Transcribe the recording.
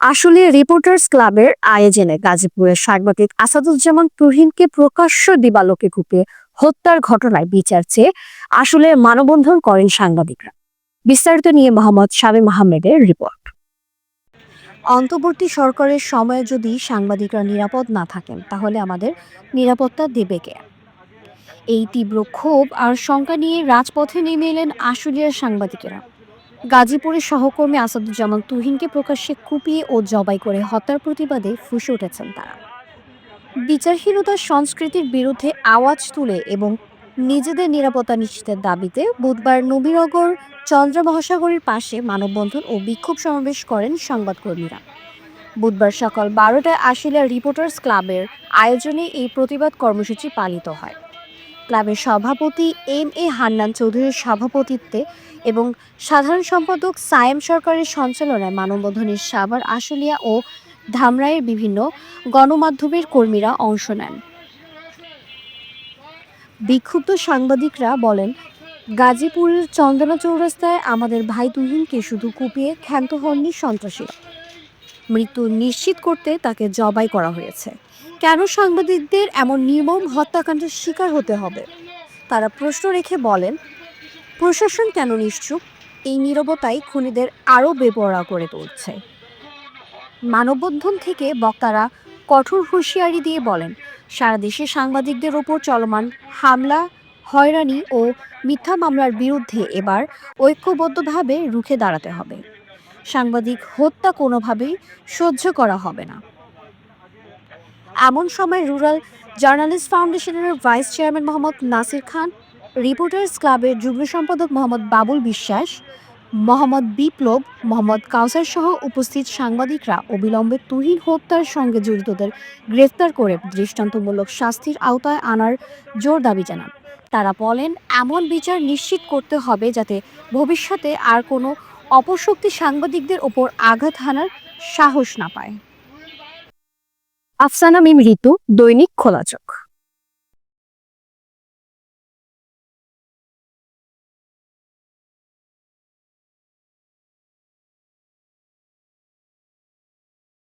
আসলে রিপোর্টার্স ক্লাবের আয়োজনে গাজীপুরের সাংবাদিক আসাদুজ্জামান তুহিনকে প্রকাশ্য দিবালোকে কুপিয়ে হত্যার ঘটনায় বিচার চেয়ে আসলে মানববন্ধন করেন সাংবাদিকরা। বিস্তারিত নিয়ে মোহাম্মদ শামীম আহমেদের রিপোর্ট। অন্তর্বর্তী সরকারের সময়ে যদি সাংবাদিকরা নিরাপদ না থাকেন, তাহলে আমাদের নিরাপত্তা দেবে কে? এই তীব্র ক্ষোভ আর শঙ্কা নিয়ে রাজপথে নেমে এলেন আশুলিয়ার সাংবাদিকেরা। গাজীপুরের সহকর্মী আসাদুজ্জামান তুহিনকে প্রকাশ্যে কুপিয়ে ও জবাই করে হত্যার প্রতিবাদে ফুসে উঠেছেন তারা। বিচারহীনতার সংস্কৃতির বিরুদ্ধে আওয়াজ তুলে এবং নিজেদের নিরাপত্তা নিশ্চিতের দাবিতে বুধবার নবীনগর চন্দ্র মহাসাগরের পাশে মানববন্ধন ও বিক্ষোভ সমাবেশ করেন সংবাদকর্মীরা। বুধবার সকাল বারোটায় আশিলা রিপোর্টার্স ক্লাবের আয়োজনে এই প্রতিবাদ কর্মসূচি পালিত হয়। ক্লাবের সভাপতি এম এ হান্নান চৌধুরীর সভাপতিত্বে এবং সাধারণ সম্পাদক সায়েম সরকারের সঞ্চালনায় মানববন্ধনের সাভার আশুলিয়া ও ধামরাইয়ের বিভিন্ন গণমাধ্যমের কর্মীরা অংশ নেন। বিক্ষুব্ধ সাংবাদিকরা বলেন গাজীপুরের চন্দনা চৌরাস্তায় আমাদের ভাই তুহিনকে শুধু কুপিয়ে ক্ষান্ত হননি সন্ত্রাসীরা। মৃত্যু নিশ্চিত করতে তাকে জবাই করা হয়েছে। কেন সাংবাদিকদের এমন নির্মম হত্যাকাণ্ডের শিকার হতে হবে? তারা প্রশ্ন রেখে বলেন, প্রশাসন কেন নিশ্চুপ? এই নীরবতাই খুনিদের আরও বেপরোয়া করে তুলছে। মানববন্ধন থেকে বক্তারা কঠোর হুঁশিয়ারি দিয়ে বলেন, সারা দেশে সাংবাদিকদের ওপর চলমান হামলা, হয়রানি ও মিথ্যা মামলার বিরুদ্ধে এবার ঐক্যবদ্ধভাবে রুখে দাঁড়াতে হবে। সাংবাদিক হত্যা কোনোভাবেই সহ্য করা হবে না। এমন সময় রুরাল জার্নালিস্ট ফাউন্ডেশনের vice chairman Mohammad Nasir Khan, reporters ক্লাবের যুগ্ম সম্পাদক মোহাম্মদ বাবুল বিশ্বাস, মোহাম্মদ বিপ্লব, মোহাম্মদ কাউসার সহ উপস্থিত সাংবাদিকরা অবিলম্বে তুহিন হত্যার সঙ্গে জড়িতদের গ্রেফতার করে দৃষ্টান্তমূলক শাস্তির আওতায় আনার জোর দাবি জানান। তারা বলেন, এমন বিচার নিশ্চিত করতে হবে যাতে ভবিষ্যতে আর কোনো অপশক্তি সাংবাদিকদের ওপর আঘাত হানার সাহস না পায়। আফসানা মিম ঋতু দৈনিক খোলা চোখ